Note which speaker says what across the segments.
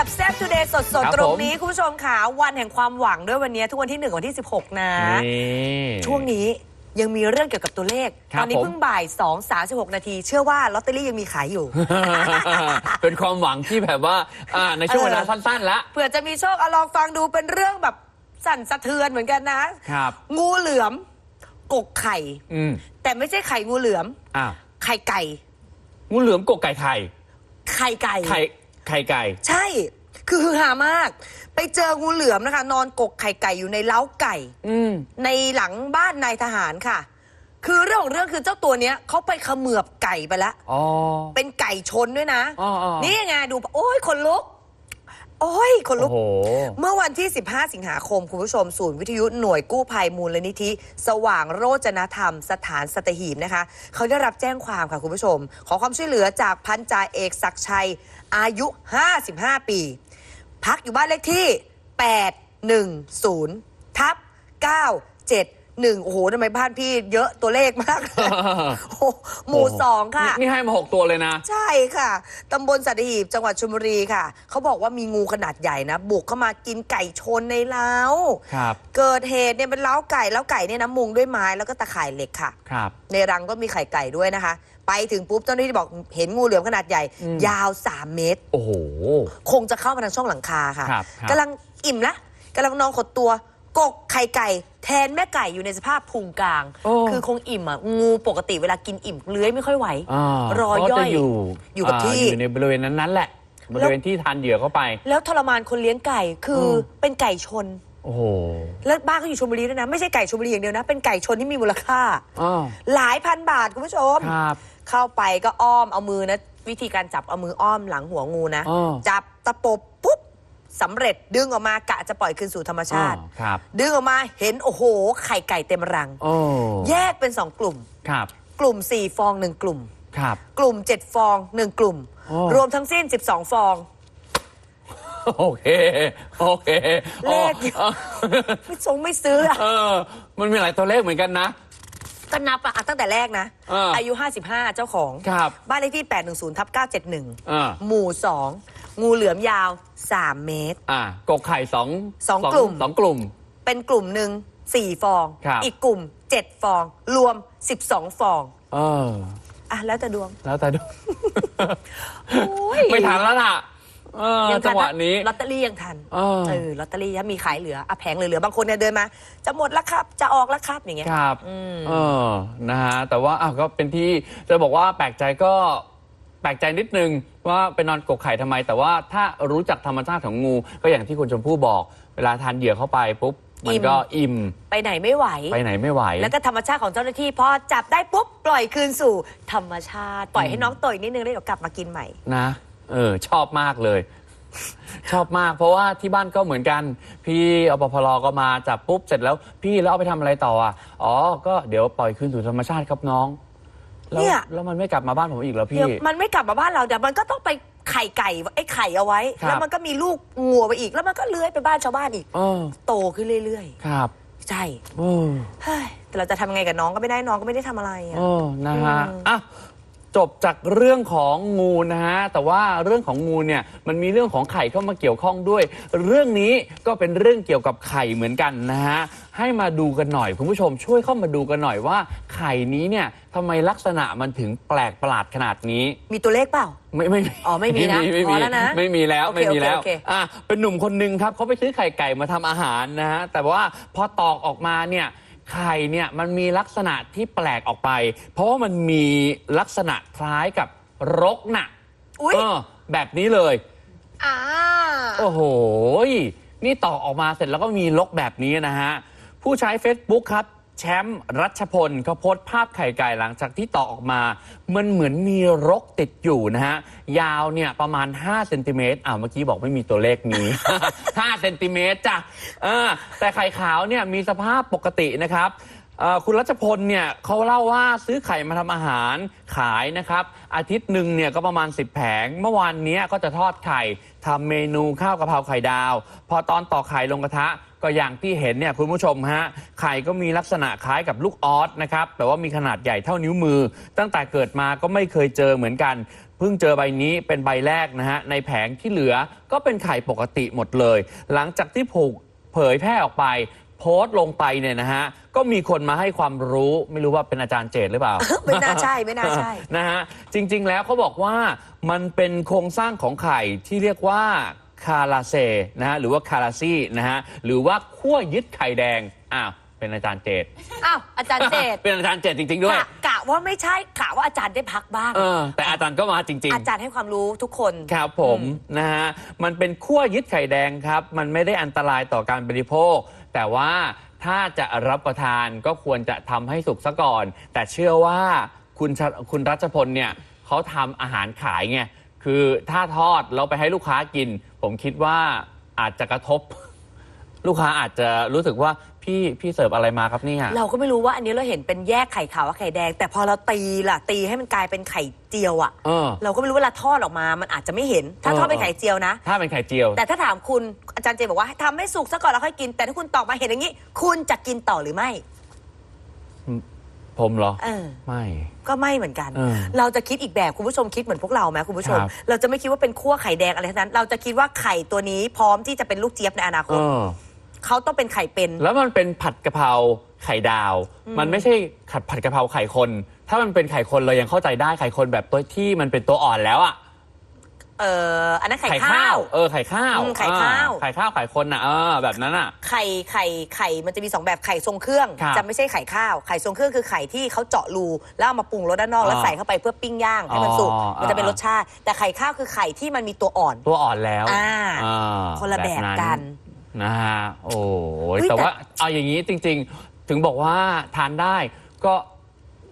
Speaker 1: กับแซฟทูเดย์สด
Speaker 2: ครั
Speaker 1: ๆ
Speaker 2: บ
Speaker 1: ตรง
Speaker 2: ผม
Speaker 1: นี้ คุณผู้ชมค่ะวันแห่งความหวังด้วยวันนี้ทุกวันที่ 1 วันที่ 16 นะ
Speaker 2: นี่
Speaker 1: ช่วงนี้ยังมีเรื่องเกี่ยวกับตัวเลข
Speaker 2: ครับ
Speaker 1: ตอนนี้
Speaker 2: ผม
Speaker 1: เพิ่งบ่าย 2 36 นาที เชื่อว่าลอตเตอรี่ยังมีขายอยู่
Speaker 2: เป็นความหวังที่แบบว่าอ่าในช่วงเวลา
Speaker 1: เออ
Speaker 2: สั้นๆละ
Speaker 1: เผื่อจะมีโชคอะลองฟังดูเป็นเรื่องแบบสั่นสะเทือนเหมือนกันนะ
Speaker 2: ครับ
Speaker 1: งูเหลือมกกไข่
Speaker 2: อืม
Speaker 1: แต่ไม่ใช่ไข่งูเหลือม
Speaker 2: อะ
Speaker 1: ไข่ไก่
Speaker 2: งูเหลือมกกไก่ไข่
Speaker 1: ไข่ไก่
Speaker 2: ไข่ไข่ไก่
Speaker 1: ใช่ คือฮือฮามาก ไปเจองูเหลือมนะคะ นอนกกไข่ไก่อยู่ในเล้าไก่
Speaker 2: อืม
Speaker 1: ในหลังบ้านนายทหารค่ะ คือเรื่องของเรื่องคือเจ้าตัวเนี้ยเขาไปเขมือบไก่ไปแล้ว
Speaker 2: อ๋อ
Speaker 1: เป็นไก่ชนด้วยนะ
Speaker 2: อ๋ออ๋อ
Speaker 1: นี่ไงดู โอ้ยคนลุก โอ้ยคนลุ
Speaker 2: โอ้
Speaker 1: ก
Speaker 2: โห
Speaker 1: เมื่อวันที่ 15 สิงหาคม คุณผู้ชม ศูนย์วิทยุหน่วยกู้ภัยมูลนิธิ สว่างโรจนธรรม สถานสัตหีบนะคะ เขาได้รับแจ้งความค่ะคุณผู้ชม ขอความช่วยเหลือจากพันจ่าเอกศักดิ์ชัย อายุ 55 ปี พักอยู่บ้านเลขที่ 810ทับ9 7 971โอ้โหทำไมบ้านพี่เยอะตัวเลขมากเลยโอ้โหหมู่สองค่ะ
Speaker 2: นี่นี่ให้มาหกตัวเลยนะ
Speaker 1: ใช่ค่ะตำบลสัตหีบจังหวัดชลบุรีค่ะ เขาบอกว่ามีงูขนาดใหญ่นะ บุกเข้ามากินไก่ชนในเล้า
Speaker 2: ครับ
Speaker 1: เกิดเหตุเนี่ยเป็นเล้าไก่แล้วไก่เนี่ยนะมุงด้วยไม้แล้วก็ตะข่ายเหล็กค่ะ
Speaker 2: ครับ
Speaker 1: ในรังก็มีไข่ไก่ด้วยนะคะ ไปถึงปุ๊บเจ้าหน้าที่บอกเห็นงูเหลือมขนาดใหญ่
Speaker 2: อืม
Speaker 1: ยาว 3 เมตร
Speaker 2: โอ้โห
Speaker 1: คงจะเข้ามาทางช่องหลังคาค่ะ
Speaker 2: ครับครับ
Speaker 1: กำลังอิ่มละกำลังนอนขดตัว กกไข่ไก่ แทนแม่ไก่อยู่ในสภาพพุงกลาง
Speaker 2: โอ้
Speaker 1: คือคงอิ่มอะงูปกติเวลากินอิ่มเลื้อยไม่ค่อยไหว
Speaker 2: อ่าร
Speaker 1: อยย่อย
Speaker 2: เขาจะอยู่
Speaker 1: อยู่กับาที่
Speaker 2: อยู่ในบริเวณนั้นๆแหละ บริเวณที่ทานเหยื่อเข้าไป
Speaker 1: แล้วทรมานคนเลี้ยงไก่คืออ
Speaker 2: ม
Speaker 1: เป็นไก่ชน
Speaker 2: โอ้โห
Speaker 1: แล้วบ้านเขาอยู่ชลบุรีด้วยนะ ไม่ใช่ไก่ชลบุรีอย่างเดียวนะ เป็นไก่ชนที่มีมูลค่า
Speaker 2: อ้าว
Speaker 1: หลายพันบาทคุณผู้ชม
Speaker 2: ครับ
Speaker 1: เข้าไปก็อ้อมเอามือนะ วิธีการจับเอามืออ้อมหลังหัวงูนะ
Speaker 2: อ้อ
Speaker 1: จับตะปบปุ๊บ สำเร็จดึงออกมากะจะปล่อยคืนสู่ธรรมชาติ
Speaker 2: อ๋อครับ
Speaker 1: ดึงออกมาเห็นโอ้โห ไข่ไก่เต็มรัง
Speaker 2: โอ้
Speaker 1: แยกเป็นสองกลุ่ม
Speaker 2: ครับ
Speaker 1: กลุ่ม 4 ฟองหนึ่งกลุ่ม
Speaker 2: ครับ
Speaker 1: กลุ่ม 7 ฟองหนึ่งกลุ่ม
Speaker 2: โอ้
Speaker 1: รวมทั้งสิ้น 12 ฟอง
Speaker 2: โอเค โอเค
Speaker 1: เลข
Speaker 2: อ๋อ
Speaker 1: ไม่ทรงไม่ซื้ออะ
Speaker 2: เออ มันมีหลายตัวเลขเหมือนกันนะ
Speaker 1: ก็นับอะอะตั้งแต่แรกนะ
Speaker 2: เอออ
Speaker 1: อายุ 55 เจ้าของ
Speaker 2: ครับ
Speaker 1: บ้านเลขที่ 810ทับ971
Speaker 2: อ่า
Speaker 1: หมู่ 2 งูเหลือมยาว 3 เมตร
Speaker 2: อะกกไข่สอง
Speaker 1: สองกลุ่ม
Speaker 2: สองกลุ่ม
Speaker 1: เป็นกลุ่มหนึ่ง4 ฟอง
Speaker 2: ครับ
Speaker 1: อีกกลุ่ม 7 ฟอง รวม 12 ฟอง
Speaker 2: เออ
Speaker 1: อะ แล้วแต่ดวง
Speaker 2: แล้วแต่ดู
Speaker 1: โอ้ย
Speaker 2: ไม่ทันแล้วล่ะเออ
Speaker 1: ยังทั
Speaker 2: จังหวะนี้
Speaker 1: ลอตเตอรี่ยังทัน
Speaker 2: เออ
Speaker 1: เออลอตเตอรี่ถ้ามีขายเหลืออะแผงเหลือๆบางคนเนี่ยเดินมา จะหมดแล้วครับ จะออกแล้วครับอย่างเงี้ย
Speaker 2: ครับ
Speaker 1: อืม
Speaker 2: เออ นะฮะ แต่ว่าอ้าวก็เป็นที่จะบอกว่าแปลกใจก็ แปลกใจนิดนึงว่าไปนอนกกไข่ทำไม แต่ว่าถ้ารู้จักธรรมชาติของงู ก็อย่างที่คุณชมพู่บอก เวลาทานเหยื่อเข้าไปปุ๊บมันก็อิ่ม
Speaker 1: ไปไหนไม่ไหว
Speaker 2: ไปไหนไม่ไหว
Speaker 1: แล้วก็ธรรมชาติของเจ้าหน้าที่พอจับได้ปุ๊บปล่อยคืนสู่ธรรมชาติ ปล่อยให้น้องต่อยนิดนึงแล้วเดี๋ยวกลับมากินใหม่
Speaker 2: นะ เออ ชอบมากเลย ชอบมาก เพราะว่าที่บ้านก็เหมือนกัน พี่อปพลก็มาจับปุ๊บเสร็จแล้ว พี่แล้วเอาไปทำอะไรต่ออะอ๋อก็เดี๋ยวปล่อยคืนสู่ธรรมชาติครับน้อง แล้ว
Speaker 1: เนี่ย
Speaker 2: แล้วมันไม่กลับมาบ้านผมอีกแล้ว
Speaker 1: เดี๋
Speaker 2: พี่
Speaker 1: ยวมันไม่กลับมาบ้านเราเดี๋ยวมันก็ต้องไปไข่ไก่ไอ้ไข่เอาไว้
Speaker 2: ครับ
Speaker 1: แล้วมันก็มีลูกงัวไปอีก แล้วมันก็เลื้อยไปบ้านชาวบ้านอีก
Speaker 2: เออ
Speaker 1: โตขึ้นเรื่อย
Speaker 2: ครับ
Speaker 1: ๆ ใช่
Speaker 2: เออ
Speaker 1: เฮ้ยแต่เราจะทำยังไงกับน้องก็ไม่ได้น้องก็ไม่ได้ทำอะไรอะ
Speaker 2: เออนะฮะ
Speaker 1: อืม
Speaker 2: อะ จบจากเรื่องของงูนะฮะแต่ว่าเรื่องของงูเนี่ยมันมีเรื่องของไข่เข้ามาเกี่ยวข้องด้วย เรื่องนี้ก็เป็นเรื่องเกี่ยวกับไข่เหมือนกันนะฮะให้มาดูกันหน่อยคุณผู้ชมช่วยเข้ามาดูกันหน่อยว่า ไข่นี้เนี่ยทำไมลักษณะมันถึงแปลกประหลาดขนาดนี้
Speaker 1: มีตัวเลขเปล่า
Speaker 2: ไม่ไม่
Speaker 1: อ๋อไม่มีนะ
Speaker 2: ไม่
Speaker 1: พ
Speaker 2: มี
Speaker 1: อแล้วนะ
Speaker 2: ไม่มีแล้ว
Speaker 1: โอเค
Speaker 2: ไม่มีแล้ว
Speaker 1: โอเคโอเค
Speaker 2: อะเป็นหนุ่มคนหนึ่งครับเขาไปซื้อไข่ไก่มาทำอาหารนะฮะแต่ว่าพอตอกออกมาเนี่ย ไข่เนี่ยมันมีลักษณะที่แปลกออกไป เพราะว่ามันมีลักษณะคล้ายกับรกน่ะ
Speaker 1: อุ๊ย
Speaker 2: เออแบบนี้เลย
Speaker 1: อ่า
Speaker 2: โอ้โห นี่ตอกออกมาเสร็จแล้วก็มีลกแบบนี้นะฮะ ผู้ใช้ Facebook ครับ แชมป์รัชพลเขาโพสต์ภาพไข่ไก่หลังจากที่ตอกออกมา มันเหมือนมีรกติดอยู่นะฮะ ยาวเนี่ยประมาณ5เซนติเมตรอ่าเมื่อกี้บอกไม่มีตัวเลขมี5เซนติเมตรจ้ะเออแต่ไข่ขาวเนี่ยมีสภาพปกตินะครับเอ่อคุณรัชพลเนี่ยเขาเล่าว่าซื้อไข่มาทำอาหารขายนะครับ อาทิตย์หนึ่งเนี่ยก็ประมาณ 10 แผง เมื่อวานเนี้ยก็จะทอดไข่ทำเมนูข้าวกะเพราไข่ดาว พอตอนต่อกไข่ลงกระทะ ก็อย่างที่เห็นเนี่ยคุณผู้ชมฮะไข่ก็มีลักษณะคล้ายกับลูกออสนะครับแต่ว่ามีขนาดใหญ่เท่านิ้วมือ ตั้งแต่เกิดมาก็ไม่เคยเจอเหมือนกันเพิ่งเจอใบนี้เป็นใบแรกนะฮะ ในแผงที่เหลือก็เป็นไข่ปกติหมดเลย หลังจากที่ผูกเผยแพร่ออกไป โพสต์ลงไปเนี่ยนะฮะ ก็มีคนมาให้ความรู้ไม่รู้ว่าเป็นอาจารย์เจตหรือเปล่า
Speaker 1: ไม่น่าใช่ไม่น่าใช่
Speaker 2: นะฮะจริง ๆ แล้วเขาบอกว่ามันเป็นโครงสร้างของไข่ที่เรียกว่า คาราเซนะฮะหรือว่าคาราซีนะฮะหรือว่าขั้วยึดไข่แดงอ้าวเป็นอาจารย์เจต
Speaker 1: อ้าวอาจารย์เจต
Speaker 2: เป็นอาจารย์เจตจริง ๆ ด้วย
Speaker 1: กะกะว่าไม่ใช่กะว่าอาจารย์ได้พักบ้าง
Speaker 2: เออ แต่อาจารย์ก็มาจริง
Speaker 1: อาจารย์ให้ความรู้ทุกคน
Speaker 2: ๆครับผมนะฮะมันเป็นขั้วยึดไข่แดงครับ มันไม่ได้อันตรายต่อการบริโภค แต่ว่าถ้าจะรับประทานก็ควรจะทำให้สุกซะก่อน แต่เชื่อว่าคุณชะคุณรัชพลเนี่ยเขาทำอาหารขายไง คือถ้าทอดแล้วไปให้ลูกค้ากิน ผมคิดว่าอาจจะกระทบ ลูกค้าอาจจะรู้สึกว่าพี่พี่เสิร์ฟอะไรมาครับเนี่ย
Speaker 1: เราก็ไม่รู้ว่าอันนี้เราเห็นเป็นแยกไข่ขาวกับไข่แดง แต่พอเราตีล่ะ ตีให้มันกลายเป็นไข่เจียวอะ
Speaker 2: เออ
Speaker 1: เราก็ไม่รู้เวลาทอดออกมา มันอาจจะไม่เห็น ถ้า
Speaker 2: เออ
Speaker 1: ทอดเป็นไข่เจียวนะ
Speaker 2: ถ้าเป็นไข่เจียว
Speaker 1: แต่ถ้าถามคุณอาจารย์เจบอกว่าให้ทำให้สุกซะก่อนแล้วค่อยกิน แต่ถ้าคุณตอกมาเห็นอย่างนี้ คุณจะกินต่อหรือไม่
Speaker 2: ผมเหรอ
Speaker 1: เออ
Speaker 2: ไม่
Speaker 1: ก็ไม่เหมือนกัน
Speaker 2: เออ
Speaker 1: เราจะคิดอีกแบบคุณผู้ชมคิดเหมือนพวกเราไหมคุณผู้ชม
Speaker 2: ครับ
Speaker 1: เราจะไม่คิดว่าเป็นขั้วไข่แดงอะไรทั้งนั้น เราจะคิดว่าไข่ตัวนี้พร้อมที่จะเป็นลูกเจี๊ยบในอนาค
Speaker 2: เอ
Speaker 1: ต
Speaker 2: อ
Speaker 1: เขาต้องเป็นไข่เป็น
Speaker 2: แล้วมันเป็นผัดกะเพราไข่ดาว มันไม่ใช่ขัดผัดกะเพราไข่คน ถ้ามันเป็นไข่คนเรายังเข้าใจได้ไข่คนแบบตัวที่มันเป็นตัวอ่อนแล้วอะ
Speaker 1: เอ่ออันนั้นไข่ข้าว
Speaker 2: เออไข่ข้าว
Speaker 1: อืมไข่ข้าว
Speaker 2: อ่ไข่ข้าวไข่คนน่ะเออแบบนั้นอะ
Speaker 1: ไข่ไข่ไข่มันจะมีสองแบบไข่ทรงเครื่อง
Speaker 2: ครับ
Speaker 1: จะไม่ใช่ไข่ข้าวไข่ทรงเครื่องคือไข่ที่เขาเจาะรูแล้วเอามาปรุงรสด้านนอก
Speaker 2: อ๋อ
Speaker 1: แล้วใส่เข้าไปเพื่อปิ้งย่างให้มันสุก
Speaker 2: อ๋อ
Speaker 1: มันจะเป็นรสชาติ แต่ไข่ข้าวคือไข่ที่มันมีตัวอ่อน
Speaker 2: ตัวอ่อนแล้ว
Speaker 1: อ่า
Speaker 2: อ่า
Speaker 1: คนละแบบกัน
Speaker 2: นะฮะโอ้ย
Speaker 1: เฮ้ย
Speaker 2: แต่
Speaker 1: แต่
Speaker 2: ว่าเอาอย่างนี้จริง ๆ ถึงบอกว่าทานได้ก็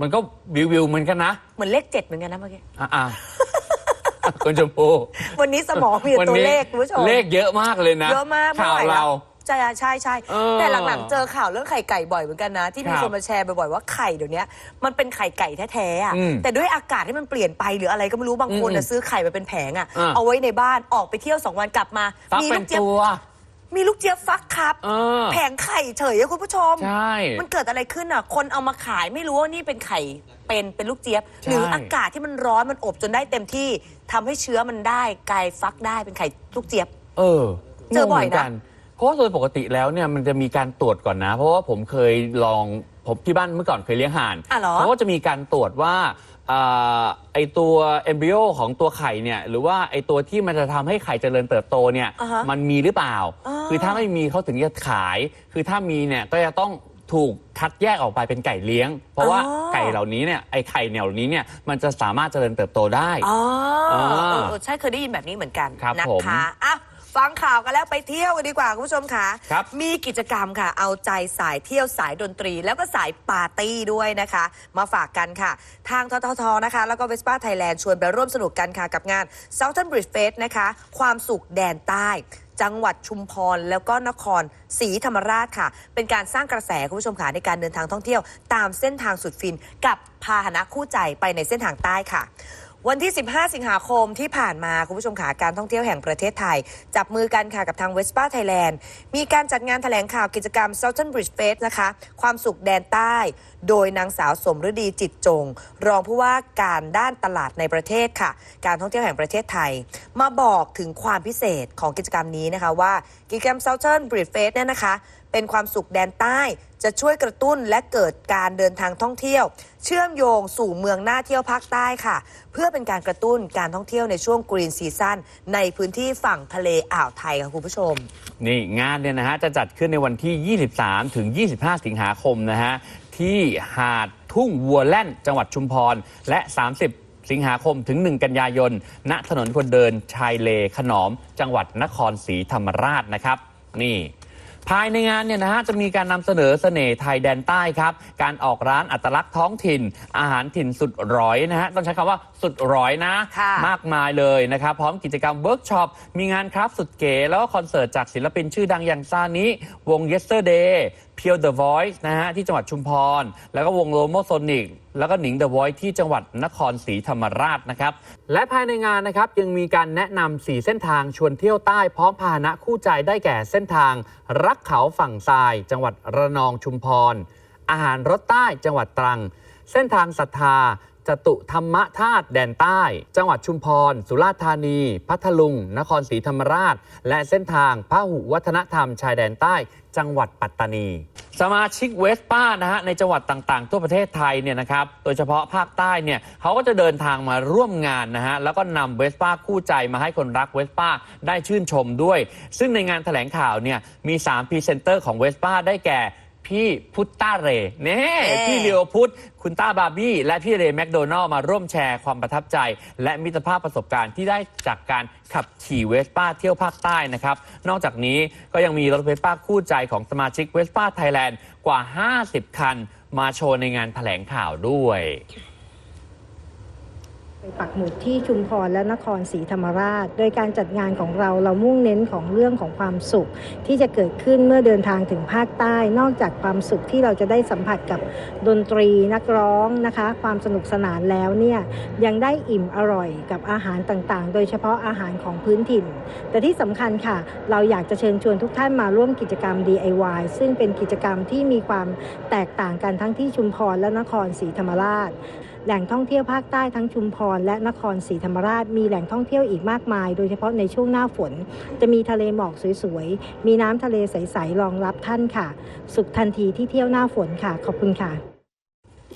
Speaker 2: มันก็วิววิวๆเหมือนกันนะ
Speaker 1: เหมือนเลขเจ็ดเหมือนกันนะเมื่อกี้
Speaker 2: อะอะ คุณชมพู่
Speaker 1: วันนี้สมองมีแต่ตัวเลขคุณผู้ชม
Speaker 2: เลขเยอะมากเลยนะ
Speaker 1: เยอะมากไม่
Speaker 2: ข่าว
Speaker 1: ไหว
Speaker 2: เรา
Speaker 1: ใช่ใช่ใช่
Speaker 2: เออ
Speaker 1: แต่หลังๆ เจอข่าวเรื่องไข่ไก่บ่อยเหมือนกันนะ ที่มี
Speaker 2: ครับ
Speaker 1: คนมาแชร์บ่อยๆว่าไข่เดี๋ยวนี้มันเป็นไข่ไก่แท้ๆอะ
Speaker 2: อืม
Speaker 1: แต่ด้วยอากาศที่มันเปลี่ยนไปหรืออะไรก็ไม่รู้บางคน
Speaker 2: อืม
Speaker 1: น่ะซื้อไข่มาเป็นแผงอะ
Speaker 2: อ่า
Speaker 1: เอาไว้ในบ้านออกไปเที่ยวสองวันกลับมา
Speaker 2: ฟัก
Speaker 1: มี
Speaker 2: เป็
Speaker 1: ลู
Speaker 2: น
Speaker 1: กเจี๊ยบ
Speaker 2: ตัว
Speaker 1: มีลูกเจี๊ยบฟักครับ
Speaker 2: เออ
Speaker 1: แผงไข่เฉยอะคุณผู้ชม
Speaker 2: ใช่
Speaker 1: มันเกิดอะไรขึ้นอะ คนเอามาขายไม่รู้ว่านี่เป็นไข่เป็นเป็นลูกเจี๊ยบ
Speaker 2: ใช่
Speaker 1: หรืออากาศที่มันร้อนมันอบจนได้เต็มที่ทำให้เชื้อมันได้กลายฟักได้เป็นไข่ลูกเจี๊ยบ
Speaker 2: เออ
Speaker 1: เจอบ่อยนะ
Speaker 2: งงหมืกัเพราะว่าโดยปกติแล้วเนี่ยมันจะมีการตรวจก่อนนะ เพราะว่าผมเคยลอง ผมที่บ้านเมื่อก่อนเคยเลี้ยงห่าน
Speaker 1: อะเหรอ
Speaker 2: เขาก็จะมีการตรวจว่าอ่าไอตัวเอมบริโอของตัวไข่เนี่ยหรือว่าไอตัวที่มันจะทำให้ไข่เจริญเติบโตเนี่ย
Speaker 1: อ่าฮะ
Speaker 2: มันมีหรือเปล่า
Speaker 1: อ่า
Speaker 2: คือถ้าไม่มีเขาถึงจะขาย คือถ้ามีเนี่ยก็จะต้องถูกคัดแยกออกไปเป็นไก่เลี้ยง เพราะว่าไก่เหล่านี้เนี่ยไอไข่เหล่านี้เนี่ยมันจะสามารถเจริญเติบโตได้
Speaker 1: อ๋อเออ
Speaker 2: อ่า
Speaker 1: เออเออใช่เคยได้ยินแบบนี้เหมือนกัน
Speaker 2: ครับ
Speaker 1: นะ
Speaker 2: ผม
Speaker 1: คะอะ ฟังข่าวกันแล้วไปเที่ยวกันดีกว่าคุณผู้ชมค่ะ
Speaker 2: ครับ
Speaker 1: มีกิจกรรมค่ะ เอาใจสายเที่ยวสายดนตรี แล้วก็สายปาร์ตี้ด้วยนะคะ มาฝากกันค่ะ ทางทททนะคะ แล้วก็เวสป้าไทยแลนด์ชวนไปร่วมสนุกกันค่ะกับงาน Southern Bridge Fest นะคะ ความสุขแดนใต้ จังหวัดชุมพรแล้วก็นครศรีธรรมราชค่ะ เป็นการสร้างกระแสคุณผู้ชมค่ะในการเดินทางท่องเที่ยว ตามเส้นทางสุดฟินกับพาหนะคู่ใจไปในเส้นทางใต้ค่ะ วันที่ 15 สิงหาคมที่ผ่านมา คุณผู้ชมขาการท่องเที่ยวแห่งประเทศไทย จับมือกันค่ะกับทาง Vespa Thailand มีการจัดงานแถลงข่าวกิจกรรม Southern Bridge Fest นะคะ ความสุขแดนใต้ โดยนางสาวสมฤดีจิตจง รองผู้ว่าการด้านตลาดในประเทศค่ะ การท่องเที่ยวแห่งประเทศไทย มาบอกถึงความพิเศษของกิจกรรมนี้นะคะว่ากิจกรรม Southern Bridge Fest เนี่ยนะคะ เป็นความสุขแดนใต้ จะช่วยกระตุ้นและเกิดการเดินทางท่องเที่ยว เชื่อมโยงสู่เมืองหน่าเที่ยวภาคใต้ค่ะ เพื่อเป็นการกระตุ้นการท่องเที่ยวในช่วงกรีนซีซั่นในพื้นที่ฝั่งทะเลอ่าวไทยค่ะคุณผู้ชม
Speaker 2: นี่งานเนี่ยนะฮะจะจัดขึ้นในวันที่ 23 ถึง 25 สิงหาคมนะฮะที่หาดทุ่งวัวแล่นจังหวัดชุมพรและ 30สิงหาคมถึง 1 กันยายน ณ ถนนคนเดินชายเลขนอม จังหวัดนครศรีธรรมราชนะครับ นี่ ภายในงานเนี่ยนะฮะจะมีการนำเสนอเสน่ห์ไทยแดนใต้ครับ การออกร้านอัตลักษณ์ท้องถิ่น อาหารถิ่นสุดร้อยนะฮะต้องใช้คำว่าสุดร้อยนะ
Speaker 1: ค่ะ
Speaker 2: มากมายเลยนะครับ พร้อมกิจกรรมเวิร์กช็อป มีงานคราฟต์สุดเก๋ แล้วก็คอนเสิร์ตจากศิลปินชื่อดังอย่างซานิวง Yesterday เพียวเดอะวอยซ์นะฮะที่จังหวัดชุมพร แล้วก็วงโลโมโซนิกแล้วก็หนิงเดอะวอยซ์ที่จังหวัดนครศรีธรรมราชนะครับ และภายในงานนะครับยังมีการแนะนำ4เส้นทางชวนเที่ยวใต้พร้อมพาหนะคู่ใจได้แก่เส้นทาง รักเขาฝั่งทราย จังหวัดระนองชุมพร อาหารรสใต้จังหวัดตรัง เส้นทางศรัทธา จตุธรรมธาตุแดนใต้ จังหวัดชุมพร สุราษฎร์ธานี พัทลุง นครศรีธรรมราช และเส้นทางพหุวัฒนธรรมชายแดนใต้ จังหวัดปัตตานี สมาชิกเวสป้านะฮะในจังหวัดต่างๆ ทั่วประเทศไทยเนี่ยนะครับโดยเฉพาะภาคใต้เนี่ยเขาก็จะเดินทางมาร่วมงานนะฮะแล้วก็นำเวสป้าคู่ใจมาให้คนรักเวสป้าได้ชื่นชมด้วย ซึ่งในงานแถลงข่าวเนี่ยมี3พรีเซนเตอร์ของเวสป้าได้แก่ พี่พุตต้าเรเน่
Speaker 1: เอ๊ะ
Speaker 2: พี่เลียวพุทธคุณต้าบาร์บี้ และพี่เรย์แมคโดนัลล์มาร่วมแชร์ความประทับใจ และมิตรภาพประสบการณ์ที่ได้จากการขับขี่เวสป้าเที่ยวภาคใต้นะครับ นอกจากนี้ก็ยังมีรถเวสป้าคู่ใจของสมาชิกเวสป้าไทยแลนด์กว่า 50 คัน มาโชว์ในงานแถลงข่าวด้วย
Speaker 3: ไปปักหมุดที่ชุมพรและนครศรีธรรมราช โดยการจัดงานของเราเรามุ่งเน้นของเรื่องของความสุข ที่จะเกิดขึ้นเมื่อเดินทางถึงภาคใต้ นอกจากความสุขที่เราจะได้สัมผัสกับดนตรีนักร้องนะคะ ความสนุกสนานแล้วเนี่ยยังได้อิ่มอร่อยกับอาหารต่างๆ โดยเฉพาะอาหารของพื้นถิ่น แต่ที่สำคัญค่ะ เราอยากจะเชิญชวนทุกท่านมาร่วมกิจกรรม DIY ซึ่งเป็นกิจกรรมที่มีความแตกต่างกันทั้งที่ชุมพรและนครศรีธรรมราช แหล่งท่องเที่ยวภาคใต้ทั้งชุมพรและนครศรีธรรมราชมีแหล่งท่องเที่ยวอีกมากมาย โดยเฉพาะในช่วงหน้าฝน จะมีทะเลหมอกสวยๆ มีน้ำทะเลใสๆรองรับท่านค่ะ สุขทันทีที่เที่ยวหน้าฝนค่ะ ขอบคุณค่ะ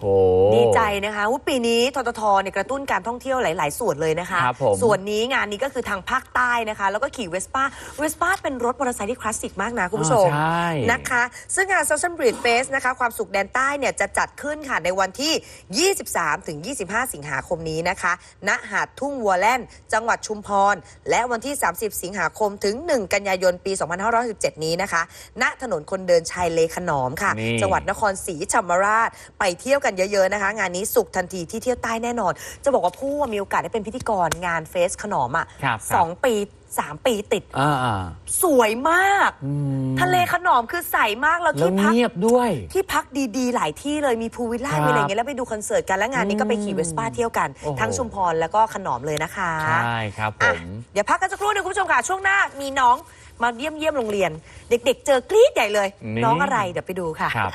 Speaker 2: โอ้
Speaker 1: ดีใจนะคะว่าปีนี้ทททเนี่ยกระตุ้นการท่องเที่ยวหลาย ๆ ส่วนเลยนะคะ
Speaker 2: ครับผม
Speaker 1: ส่วนนี้งานนี้ก็คือทางภาคใต้นะคะ แล้วก็ขี่เวสป้าเวสป้าเป็นรถมอเตอร์ไซค์ที่คลาสสิกมากนะคุณผู้ชม
Speaker 2: อ่าใช่
Speaker 1: นะคะ ซึ่งงาน Southern Bridge Fest นะคะ ความสุขแดนใต้เนี่ยจะจัดขึ้นค่ะในวันที่ 23 ถึง 25 สิงหาคมนี้นะคะ ณ หาดทุ่งวัวแล่น จังหวัดชุมพร และวันที่ 30 สิงหาคมถึง 1 กันยายนปี 2567 นี้นะคะ ณ ถนนคนเดินชายเลขนอมค่ะ
Speaker 2: นี่
Speaker 1: จังหวัดนครศรีธรรมราช ไปเที่ยวกันเยอะๆนะคะ งานนี้สุขทันทีที่เที่ยวใต้แน่นอน จะบอกว่าผู้ว่ามีโอกาสได้เป็นพิธีกรงานเฟสขนอมอะ
Speaker 2: ครับครับ
Speaker 1: สองปีสามปีติด
Speaker 2: อ่าอ่า
Speaker 1: สวยมาก
Speaker 2: อืม
Speaker 1: ทะเลขนอมคือใสมากแล้ว
Speaker 2: แล้ว
Speaker 1: ที่พัก
Speaker 2: เงียบด้วย
Speaker 1: ที่พักดีๆ หลายที่เลยมีพูลวิลล่า
Speaker 2: ครับ
Speaker 1: มีอะไรอย่างเงี้ยแล้วไปดูคอนเสิร์ตกัน แล้วงานนี้ก็ไปขี่เวสป้าเที่ยวกัน
Speaker 2: โอ้โห
Speaker 1: ทั้งชุมพรแล้วก็ขนอมเลยนะคะ
Speaker 2: ใช่ครับผ
Speaker 1: อะ
Speaker 2: ม
Speaker 1: เดี๋ยวพักกันสักครู่หนึงคุณผู้ชมค่ะ ช่วงหน้ามีน้องมาเยี่ยมเยี่ยมโรงเรียน เด็กๆ เจอกรี๊ดใหญ่เลย
Speaker 2: นี่
Speaker 1: น้องอะไรเดี๋ยวไปดูค่ะ
Speaker 2: ครับ